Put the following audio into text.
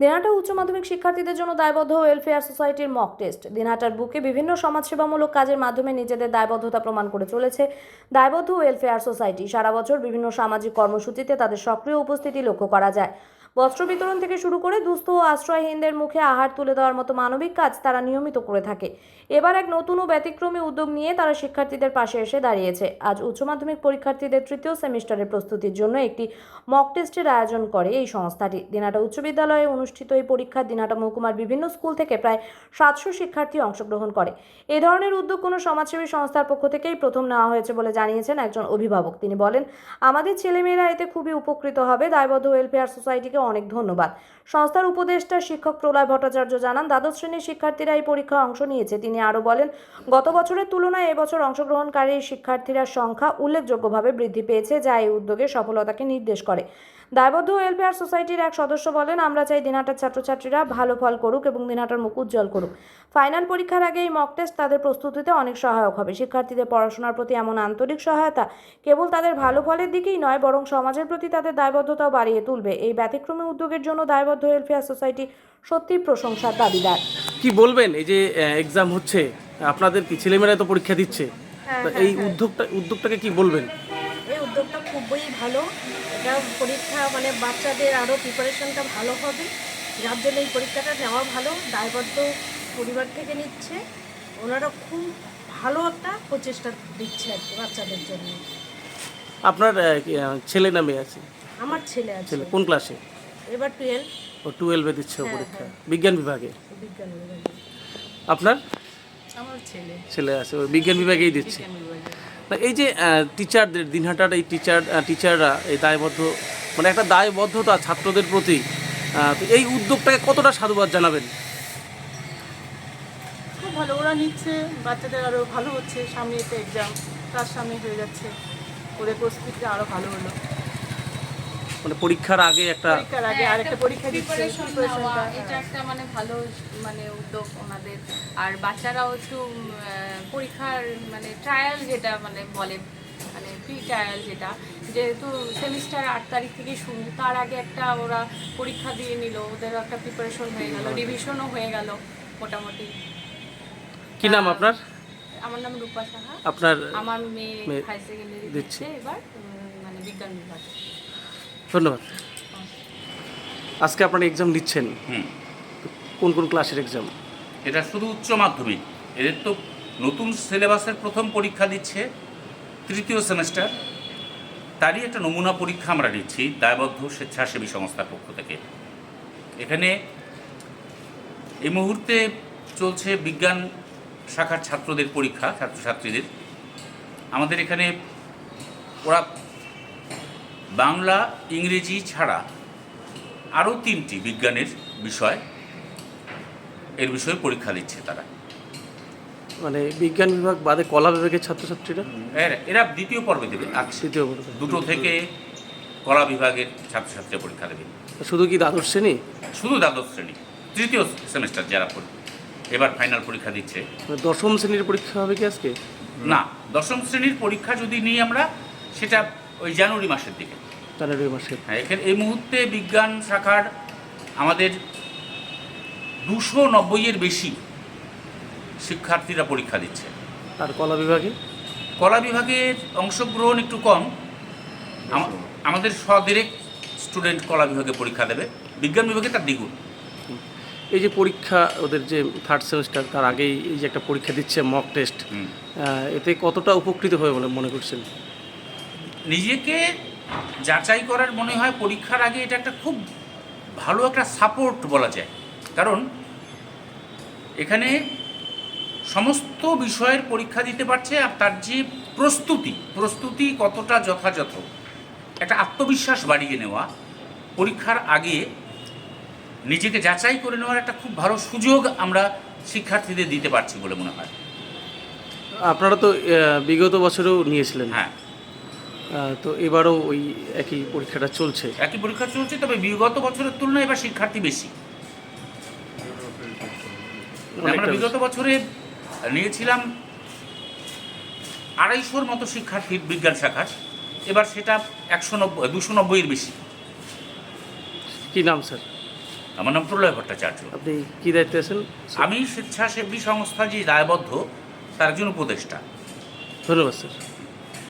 দিনহাটা উচ্চ মাধ্যমিক শিক্ষার্থীদের জন্য দায়বদ্ধ ওয়েলফেয়ার সোসাইটির মক টেস্ট দিনহাটার বুকে বিভিন্ন সমাজসেবামূলক কাজের মাধ্যমে নিজেদের দায়বদ্ধতা প্রমাণ করে চলেছে দায়বদ্ধ ওয়েলফেয়ার সোসাইটি সারা বছর বিভিন্ন সামাজিক কর্মসূচিতে তাদের সক্রিয় উপস্থিতি লক্ষ্য করা যায়। বস্ত্র বিতরণ থেকে শুরু করে দুস্থ ও আশ্রয়হীনদের মুখে আহার তুলে দেওয়ার মতো মানবিক কাজ তারা নিয়মিত করে থাকে। এবার এক নতুন ও ব্যতিক্রমী উদ্যোগ নিয়ে তারা শিক্ষার্থীদের পাশে এসে দাঁড়িয়েছে। আজ উচ্চ মাধ্যমিক পরীক্ষার্থীদের তৃতীয় সেমিস্টারের প্রস্তুতির জন্য একটি মক টেস্টের আয়োজন করে এই সংস্থাটি। দিনাটা উচ্চ বিদ্যালয়ে অনুষ্ঠিত এই পরীক্ষায় দিনাটা মহকুমার বিভিন্ন স্কুল থেকে প্রায় সাতশো শিক্ষার্থী অংশগ্রহণ করে। এ ধরনের উদ্যোগ কোনো সমাজসেবী সংস্থার পক্ষ থেকেই প্রথম নেওয়া হয়েছে বলে জানিয়েছেন একজন অভিভাবক। তিনি বলেন, আমাদের ছেলেমেয়েরা এতে খুবই উপকৃত হবে। দায়বদ্ধ ওয়েলফেয়ার সোসাইটিকে অনেক ধন্যবাদ। সংস্থার উপদেষ্টা শিক্ষক প্রলয় ভট্টাচার্য জানান, দ্বাদশ শ্রেণির শিক্ষার্থীরা এই পরীক্ষায় অংশ নিয়েছে। তিনি আরও বলেন, গত বছরের তুলনায় এবছর অংশগ্রহণকারী শিক্ষার্থীরা সংখ্যা উল্লেখযোগ্যভাবে বৃদ্ধি পেয়েছে, যা এই উদ্যোগের সফলতাকে নির্দেশ করে। দায়বদ্ধ ওয়েলফেয়ার সোসাইটির এক সদস্য বলেন আমরা চাই দিনহাটার ছাত্রছাত্রীরা ভালো ফল করুক এবং দিনহাটার মুখ উজ্জ্বল করুক। ফাইনাল পরীক্ষার আগে এই মক টেস্ট তাদের প্রস্তুতিতে অনেক সহায়ক হবে। শিক্ষার্থীদের পড়াশোনার প্রতি এমন আন্তরিক সহায়তা কেবল তাদের ভালো ফলের দিকেই নয় বরং সমাজের প্রতি তাদের দায়বদ্ধতাও বাড়িয়ে তুলবে। এই ব্যতিক্রমী উদ্যোগের জন্য দায়বদ্ধ ওয়েলফেয়ার সোসাইটি সত্যি প্রশংসার দাবিদার। কি বলবেন? এই যে এক্সাম হচ্ছে আপনাদের কি? ছেলেমেয়েরা তো পরীক্ষা দিচ্ছে। হ্যাঁ, তো এই উদ্যোগটা উদ্যোগটাকে কি বলবেন? এই উদ্যোগটা খুবই ভালো। এটা পরীক্ষা মানে বাচ্চাদের আরও প্রিপারেশনটা ভালো হবে। যার জন্য এই পরীক্ষাটা নেওয়া ভালো। দায়বদ্ধ পরিবার থেকে নিচ্ছে। ওনারা খুব ভালো একটা প্রচেষ্টা দিচ্ছে আর কি বাচ্চাদের জন্য। আপনার ছেলে না মেয়ে আছে? আমার ছেলে আছে। ছেলে কোন ক্লাসে এবার টুয়েলভ ও টুয়েলভে দিচ্ছে ও পরীক্ষা। বিজ্ঞান বিভাগে? বিজ্ঞান বিভাগে। আপনার? আমার ছেলে। ছেলে আছে ওই বিজ্ঞান বিভাগেই দিচ্ছে। না, এই যে টিচারদের দিনহাটার এই টিচার টিচাররা এই দায়বদ্ধ মানে একটা দায়বদ্ধতা ছাত্রদের প্রতি তো এই উদ্যোগটাকে কতটা সাধুবাদ জানাবেন? খুব ভালো ওরা নিচ্ছে বাচ্চাদের আরও ভালো হচ্ছে সামনে এতে এক্সাম তার সামনে হয়ে যাচ্ছে ওদের প্রস্তুতিটা আরও ভালো হলো। মানে পরীক্ষার আগে একটা পরীক্ষার আগে আরেকটা পরীক্ষা দিচ্ছে এটা একটা মানে ভালো মানে উদ্যোগ ওনাদের আর বাচ্চারাও একটু পরীক্ষার মানে ট্রায়াল যেটা মানে বলে মানে প্রি ট্রায়াল যেটা যেহেতু সেমিস্টার আট তারিখ থেকে শুরু তার আগে একটা ওরা পরীক্ষা দিয়ে নিল ওদের একটা প্রিপারেশন হয়ে গেল রিভিশনও হয়ে গেল মোটামুটি। কি নাম আপনার? আমার নাম রূপা সাহা। আপনার আমার মেয়ে হাই সেকেন্ডারি। দিচ্ছে। এবার মানে বিজ্ঞান বিভাগে। ধন্যবাদ। আজকে আপনারা এক্সাম দিচ্ছেন কোন কোন ক্লাসের এক্সাম এটা শুধু উচ্চ মাধ্যমিক। এদের তো নতুন সিলেবাসের প্রথম পরীক্ষা দিচ্ছে তৃতীয় সেমেস্টার তারই একটা নমুনা পরীক্ষা আমরা নিচ্ছি দায়বদ্ধ স্বেচ্ছাসেবী সংস্থার পক্ষ থেকে। এখানে এই মুহূর্তে চলছে বিজ্ঞান শাখার ছাত্রদের পরীক্ষা ছাত্রছাত্রীদের। আমাদের এখানে ওরা বাংলা ইংরেজি ছাড়া আরও তিনটি বিজ্ঞানের বিষয় এর বিষয়ে পরীক্ষা দিচ্ছে তারা। মানে বিজ্ঞান বিভাগ বাদে কলা বিভাগের ছাত্রছাত্রীরা? এর- এরা দ্বিতীয় পর্বে দেবে। আজকে তৃতীয় বর্ষে। দুটো থেকে কলা বিভাগের ছাত্রছাত্রীরা পরীক্ষা দেবে। শুধু কি দ্বাদশ শ্রেণি? শুধু দ্বাদশ শ্রেণি। তৃতীয় সেমিস্টার যারা পড়বে এবার ফাইনাল পরীক্ষা দিচ্ছে। মানে দশম শ্রেণির পরীক্ষা হবে কি আজকে? না দশম শ্রেণির পরীক্ষা যদি নিই আমরা সেটা ওই জানুয়ারি মাসের দিকে। জানুয়ারি মাসে হ্যাঁ এখানে এই মুহূর্তে বিজ্ঞান শাখার আমাদের দুশো নব্বইয়ের বেশি শিক্ষার্থীরা পরীক্ষা দিচ্ছে। আর কলা বিভাগে? কলা বিভাগের অংশগ্রহণ একটু কম। আম- আমাদের সদেরেক স্টুডেন্ট কলা বিভাগে পরীক্ষা দেবে। বিজ্ঞান বিভাগে তার দ্বিগুণ। এই যে পরীক্ষা ওদের যে থার্ড সেমিস্টার তার আগেই এই যে একটা পরীক্ষা দিচ্ছে মক টেস্ট এতে কতটা উপকৃত হবে বলে মনে করছেন? নিজেকে যাচাই করার মনে হয় পরীক্ষার আগে এটা একটা খুব ভালো একটা সাপোর্ট বলা যায়। কারণ এখানে সমস্ত বিষয়ের পরীক্ষা দিতে পারছে আর তার যে প্রস্তুতি প্রস্তুতি কতটা যথাযথ একটা আত্মবিশ্বাস বাড়িয়ে নেওয়া পরীক্ষার আগে নিজেকে যাচাই করে নেওয়ার একটা খুব ভালো সুযোগ আমরা শিক্ষার্থীদের দিতে পারছি বলে মনে হয়। আপনারা তো বিগত বছরেও নিয়েছিলেন। হ্যাঁ। তো এবারও ওই একই পরীক্ষাটা চলছে। একই পরীক্ষা চলছে তবে বিগত বছরের তুলনায় এবার শিক্ষার্থী বেশি। আমরা বিগত বছরে নিয়েছিলাম আড়াইশোর মতো শিক্ষার্থী বিজ্ঞান শাখার এবার সেটা একশো নব্বই দুশো নব্বইয়ের বেশি। কি নাম স্যার? আমার নাম প্রলয় ভট্টাচার্য। আপনি কি দায়িত্বে আছেন আমি স্বেচ্ছাসেবী সংস্থা যে দায়বদ্ধ তার একজন উপদেষ্টা। ধন্যবাদ স্যার।